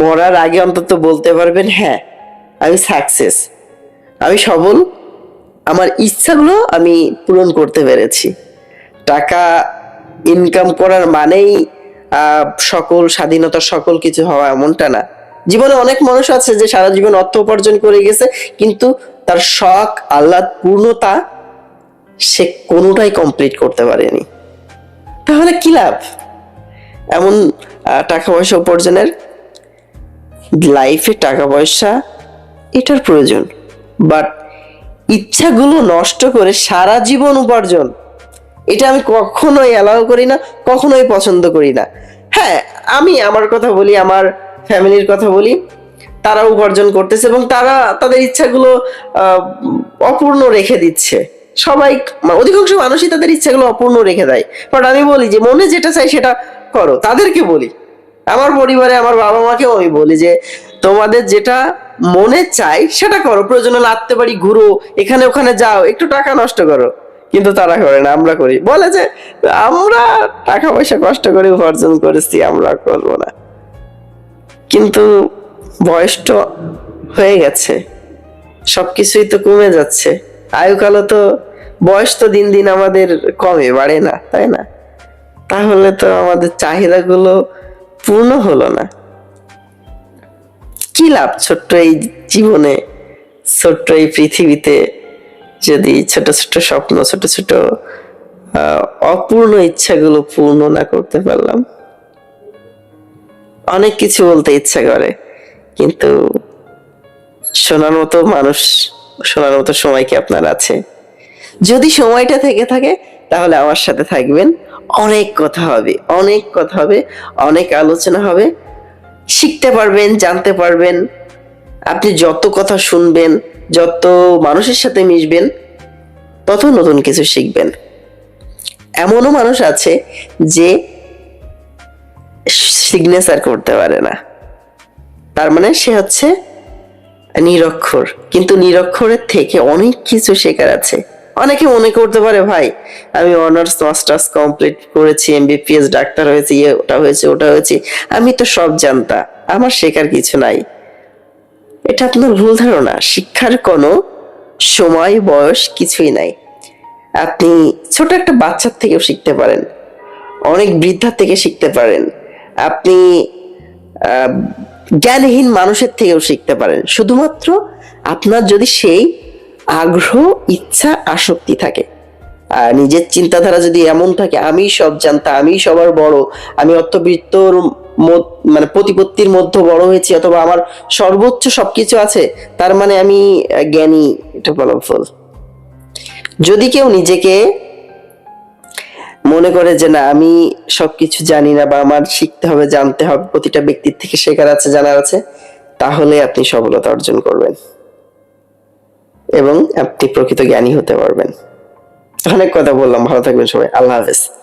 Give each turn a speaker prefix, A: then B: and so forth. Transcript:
A: মরার আগে অন্তত বলতে পারবেন হ্যাঁ আমি সাকসেস আমি সবল। আমার ইচ্ছাগুলো আমি পূরণ করতে পেরেছি। টাকা ইনকাম করার মানেই সকল স্বাধীনতা সকল কিছু হওয়া এমনটা না। জীবনে অনেক মানুষ আছে যে সারা জীবন অর্থ উপার্জন করে গেছে, কিন্তু তার শখ, আহ্লাদ, পূর্ণতা সে কোনোটাই কমপ্লিট করতে পারেনি। তাহলে কি লাভ? এমন টাকা পয়সা উপার্জনের লাইফে টাকা পয়সা এটার প্রয়োজন। বাট ইচ্ছাগুলো নষ্ট করে সারা জীবন উপার্জন, এটা আমি কখনোই অ্যালাউ করি না, কখনোই পছন্দ করি না। হ্যাঁ আমি আমার কথা বলি, আমার ফ্যামিলির কথা বলি, তারা উপার্জন করতেছে এবং তারা তাদের ইচ্ছাগুলো অপূর্ণ রেখে দিচ্ছে। সবাই অধিকাংশ মানুষই তাদের ইচ্ছাগুলো অপূর্ণ রেখে দেয়। বাট আমি বলি যে মনে যেটা চাই সেটা করো, তাদেরকে বলি। আমার পরিবারে আমার বাবা মাকেও আমি বলি যে, তোমাদের যেটা মনে চাই সেটা করো। প্রয়োজনে লাত্তে পারি, ঘুরো, এখানে ওখানে যাও, একটু টাকা নষ্ট করো। কিন্তু তারা করে না, আমরা করি। বলে যে, আমরা টাকা পয়সা কষ্ট করে উপার্জন করেছি, আমরা করব না। কিন্তু বয়স তো হয়ে গেছে, সবকিছুই তো কমে যাচ্ছে। আয়ুকালও তো, বয়স তো দিন দিন আমাদের কমে, বাড়ে না, তাই না? তাহলে তো আমাদের চাহিদাগুলো পূর্ণ হলো না। কি লাভ ছোট্ট এই জীবনে? ছোট্ট এই পৃথিবীতে যদি ছোট ছোট স্বপ্ন, ছোট ছোট অপূর্ণ ইচ্ছাগুলো পূর্ণ না করতে পারলাম। অনেক কিছু বলতে ইচ্ছা করে, কিন্তু শোনার মতো মানুষ, শোনার মতো সময় কি আপনার আছে? যদি সময়টা থেকে থাকে, তাহলে আমার সাথে থাকবেন। অনেক কথা হবে, অনেক কথা হবে, অনেক আলোচনা হবে। শিখতে পারবেন, জানতে পারবেন। আপনি যত কথা শুনবেন, যত মানুষের সাথে মিশবেন, তত নতুন কিছু শিখবেন। এমনও মানুষ আছে যে সিগনেচার করতে পারে না। তার মানে সে হচ্ছে নিরক্ষর। কিন্তু নিরক্ষরের থেকে অনেক কিছু শেখার আছে। অনেকে মনে করতে পারে, ভাই, আমি অনার্স মাস্টার্স কমপ্লিট করেছি এমবিপিএস ডাক্তার হয়েছি ইয়ে ওটা হয়েছে ওটা হয়েছে। আমি তো সব জানতা, আমার শেখার কিছু নাই। এটা আপনার ভুল ধারণা, শিক্ষার কোনো সময়, বয়স কিছুই নাই। আপনি ছোট একটা বাচ্চার থেকেও শিখতে পারেন, অনেক বৃদ্ধার থেকে শিখতে পারেন। আপনি জ্ঞানহীন মানুষের থেকেও শিখতে পারেন। শুধুমাত্র আপনার যদি সেই আগ্রহ, ইচ্ছা, আসক্তি থাকে। আর নিজের চিন্তাধারা যদি এমন থাকে আমি সব জানতাম আমি সবার বড়, আমি অর্থবৃত্তর মানে প্রতিপত্তির মধ্যে বড় হয়েছি, অথবা আমার সর্বোচ্চ সবকিছু আছে, তার মানে আমি জ্ঞানী, এটা বলা ভুল। যদি কেউ নিজেকে মনে করে যে, না, আমি সবকিছু জানি না বা আমার শিখতে হবে, জানতে হবে, প্রতিটা ব্যক্তির থেকে শেখার আছে, জানার আছে, তাহলে আপনি সফলতা অর্জন করবেন। এবং আপনি প্রকৃত জ্ঞানী হতে পারবেন। অনেক কথা বললাম ভালো থাকবেন সবাই। আল্লাহ হাফেজ।